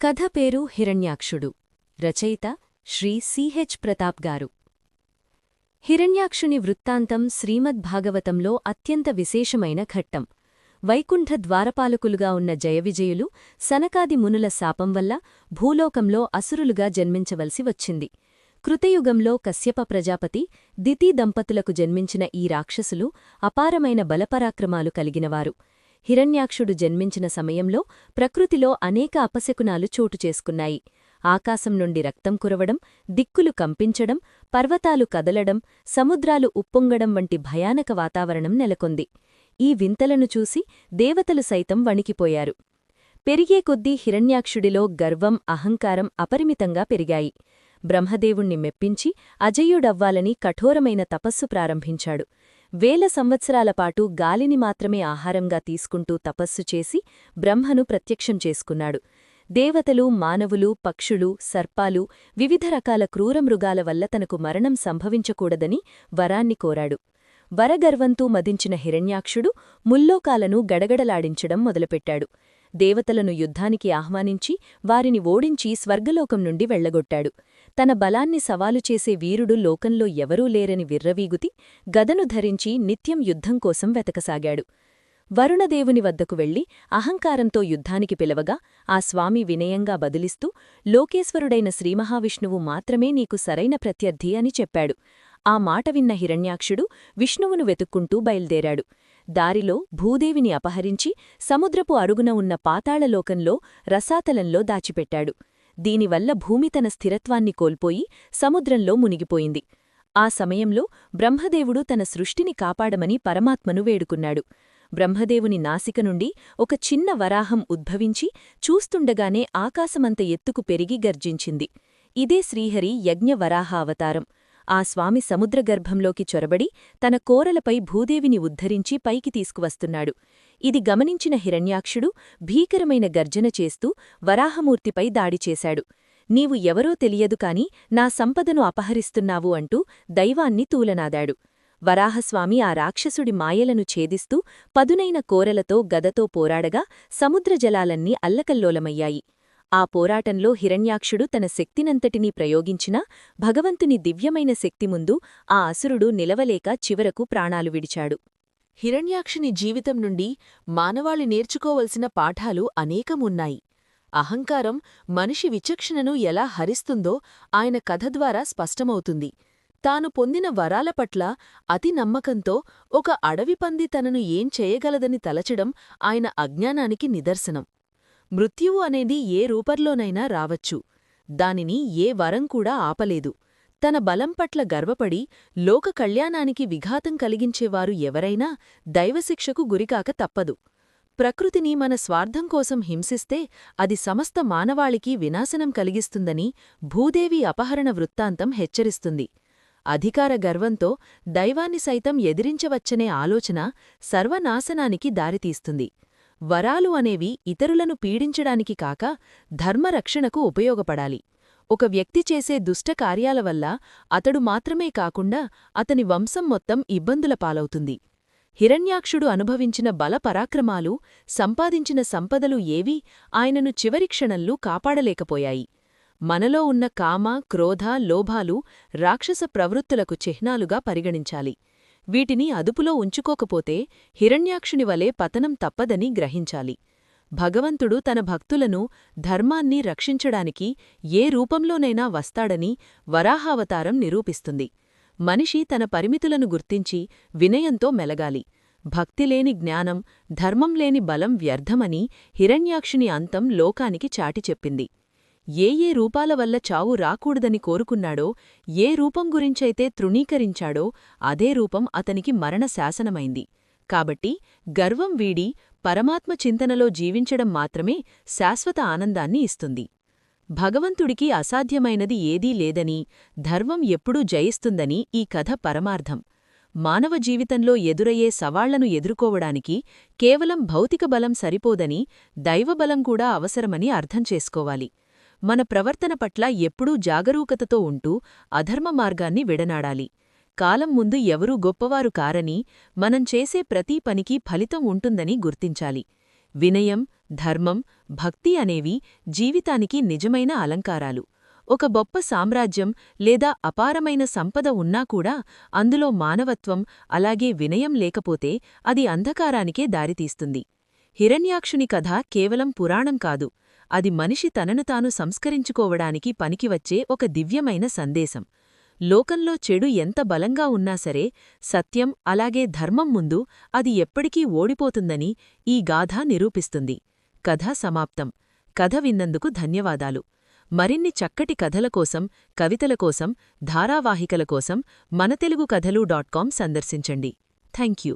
కథ పేరు హిరణ్యాక్షుడు. రచయిత శ్రీ సిహెచ్ ప్రతాప్ గారు. హిరణ్యాక్షుని వృత్తాంతం శ్రీమద్భాగవతంలో అత్యంత విశేషమైన ఘట్టం. వైకుంఠ ద్వారపాలకులుగా ఉన్న జయవిజయులు సనకాది మునుల శాపం వల్ల భూలోకంలో అసురులుగా జన్మించవలసి వచ్చింది. కృతయుగంలో కశ్యప ప్రజాపతి దితి దంపతులకు జన్మించిన ఈ రాక్షసులు అపారమైన బలపరాక్రమాలు కలిగినవారు. హిరణ్యాక్షుడు జన్మించిన సమయంలో ప్రకృతిలో అనేక అపశకునాలు చోటు చేసుకున్నాయి. ఆకాశం నుండి రక్తం కురవడం దిక్కులు కంపించడం పర్వతాలు కదలడం సముద్రాలు ఉప్పొంగడం వంటి భయానక వాతావరణం నెలకొంది. ఈ వింతలను చూసి దేవతలు సైతం వణికిపోయారు. పెరిగే కొద్దీ హిరణ్యాక్షుడిలో గర్వం అహంకారం అపరిమితంగా పెరిగాయి. బ్రహ్మదేవుణ్ణి మెప్పించి అజయుడవ్వాలని కఠోరమైన తపస్సు ప్రారంభించాడు. వేల సంవత్సరాల పాటు గాలిని మాత్రమే ఆహారంగా తీసుకుంటూ తపస్సు చేసి బ్రహ్మను ప్రత్యక్షం చేసుకున్నాడు. దేవతలు మానవులు పక్షులు సర్పాలు వివిధ రకాల క్రూరమృగాల వల్ల తనకు మరణం సంభవించకూడదని వరాన్ని కోరాడు. వరగర్వంతూ మదించిన హిరణ్యాక్షుడు ముల్లోకాలను గడగడలాడించడం మొదలుపెట్టాడు. దేవతలను యుద్ధానికి ఆహ్వానించి వారిని ఓడించి స్వర్గలోకం నుండి వెళ్ళగొట్టాడు తన బలాన్ని సవాలు చేసే వీరుడు లోకంలో ఎవరూ లేరని విర్రవీగుతి గదను ధరించి నిత్యం యుద్ధం కోసం వెతకసాగాడు. వరుణదేవుని వద్దకు వెళ్ళి అహంకారంతో యుద్ధానికి పిలవగా ఆ స్వామి వినయంగా బదిలిస్తూ లోకేశ్వరుడైన శ్రీమహావిష్ణువు మాత్రమే నీకు సరైన ప్రత్యర్థి అని చెప్పాడు. ఆ మాట విన్న హిరణ్యాక్షుడు విష్ణువును వెతుక్కుంటూ బయల్దేరాడు. దారిలో భూదేవిని అపహరించి సముద్రపు అరుగున ఉన్న పాతాళలోకంలో రసాతలంలో దాచిపెట్టాడు. దీనివల్ల భూమి తన స్థిరత్వాన్ని కోల్పోయి సముద్రంలో మునిగిపోయింది. ఆ సమయంలో బ్రహ్మదేవుడు తన సృష్టిని కాపాడమని పరమాత్మను వేడుకున్నాడు. బ్రహ్మదేవుని నాసిక నుండి ఒక చిన్న వరాహం ఉద్భవించి చూస్తుండగానే ఆకాశమంత ఎత్తుకు పెరిగి గర్జించింది. ఇదే శ్రీహరి యజ్ఞ వరాహ అవతారం ఆ స్వామి సముద్రగర్భంలోకి చొరబడి తన కోరలపై భూదేవిని ఉద్ధరించి పైకి తీసుకువస్తున్నాడు. ఇది గమనించిన హిరణ్యాక్షుడు భీకరమైన గర్జన చేస్తూ వరాహమూర్తిపై దాడి చేశాడు. నీవు ఎవరో తెలియదు కాని నా సంపదను అపహరిస్తున్నావు అంటూ దైవాన్ని తూలనాదాడు. వరాహస్వామి ఆ రాక్షసుడి మాయలను ఛేదిస్తూ పదునైన కోరలతో గదతో పోరాడగా సముద్రజలాలన్నీ అల్లకల్లోలమయ్యాయి. ఆ పోరాటంలో హిరణ్యాక్షుడు తన శక్తినంతటినీ ప్రయోగించినా భగవంతుని దివ్యమైన శక్తి ముందు ఆ అసురుడు నిలవలేక చివరకు ప్రాణాలు విడిచాడు. హిరణ్యాక్షుని జీవితం నుండి మానవాళి నేర్చుకోవలసిన పాఠాలు అనేకమున్నాయి. అహంకారం మనిషి విచక్షణను ఎలా హరిస్తుందో ఆయన కథ ద్వారా స్పష్టమవుతుంది. తాను పొందిన వరాల పట్ల అతి నమ్మకంతో ఒక అడవి పంది తనను ఏం చేయగలదని తలచడం ఆయన అజ్ఞానానికి నిదర్శనం. మృత్యువు అనేది ఏ రూపంలోనైనా రావచ్చు. దానిని ఏ వరం కూడా ఆపలేదు. తన బలం పట్ల గర్వపడి లోక కళ్యాణానికి విఘాతం కలిగించేవారు ఎవరైనా దైవశిక్షకు గురికాక తప్పదు. ప్రకృతిని మన స్వార్థం కోసం హింసిస్తే అది సమస్త మానవాళికి వినాశనం కలిగిస్తుందని భూదేవి అపహరణ వృత్తాంతం హెచ్చరిస్తుంది. అధికార గర్వంతో దైవాన్ని సైతం ఎదిరించవచ్చనే ఆలోచన సర్వనాశనానికి దారితీస్తుంది. వరాలు అనేవి ఇతరులను పీడించడానికి కాక ధర్మరక్షణకు ఉపయోగపడాలి. ఒక వ్యక్తి చేసే దుష్ట కార్యాల వల్ల అతడు మాత్రమే కాకుండా అతని వంశం మొత్తం ఇబ్బందుల పాలవుతుంది. హిరణ్యాక్షుడు అనుభవించిన బలపరాక్రమాలు సంపాదించిన సంపదలు ఏవీ ఆయనను చివరి క్షణంలో కాపాడలేకపోయాయి. మనలో ఉన్న కామ క్రోధ లోభాలు రాక్షస ప్రవృత్తులకు చిహ్నాలుగా పరిగణించాలి. వీటిని అదుపులో ఉంచుకోకపోతే హిరణ్యాక్షుని వలె పతనం తప్పదని గ్రహించాలి. భగవంతుడు తన భక్తులను ధర్మాన్ని రక్షించడానికి ఏ రూపంలోనైనా వస్తాడని వరాహావతారం నిరూపిస్తుంది. మనిషి తన పరిమితులను గుర్తించి వినయంతో మెలగాలి. భక్తిలేని జ్ఞానం ధర్మం లేని బలం వ్యర్థమని హిరణ్యాక్షుని అంతం లోకానికి చాటి చెప్పింది. ఏ ఏ రూపాల వల్ల చావు రాకూడదని కోరుకున్నాడో ఏ రూపం గురించైతే తృణీకరించాడో అదే రూపం అతనికి మరణ శాసనమైంది కాబట్టి గర్వం వీడి పరమాత్మ చింతనలో జీవించడం మాత్రమే శాశ్వత ఆనందాన్ని ఇస్తుంది. భగవంతుడికి అసాధ్యమైనది ఏదీ లేదని ధర్మం ఎప్పుడూ జయిస్తుందని ఈ కథ పరమార్థం. మానవ జీవితంలో ఎదురయ్యే సవాళ్ళను ఎదుర్కోవడానికి కేవలం భౌతిక బలం సరిపోదని దైవబలం కూడా అవసరమని అర్థం చేసుకోవాలి. మన ప్రవర్తన పట్ల ఎప్పుడూ జాగరూకతతో ఉంటూ అధర్మ మార్గాన్ని విడనాడాలి. కాలం ముందు ఎవరూ గొప్పవారు కారని మనం చేసే ప్రతీ పనికి ఫలితం ఉంటుందని గుర్తించాలి. వినయం ధర్మం భక్తి అనేవి జీవితానికి నిజమైన అలంకారాలు. ఒక గొప్ప సామ్రాజ్యం లేదా అపారమైన సంపద ఉన్నా కూడా అందులో మానవత్వం అలాగే వినయం లేకపోతే అది అంధకారానికే దారితీస్తుంది. హిరణ్యాక్షుని కథ కేవలం పురాణం కాదు. అది మనిషి తనను తాను సంస్కరించుకోవడానికి పనికివచ్చే ఒక దివ్యమైన సందేశం. లోకంలో చెడు ఎంత బలంగా ఉన్నా సరే సత్యం అలాగే ధర్మం ముందు అది ఎప్పటికీ ఓడిపోతుందని ఈ గాథ నిరూపిస్తుంది. కథ సమాప్తం. కథ విన్నందుకు ధన్యవాదాలు. మరిన్ని చక్కటి కథల కోసం కవితల కోసం ధారావాహికల కోసం మన తెలుగు కథలు డాట్ కాం సందర్శించండి. Thank you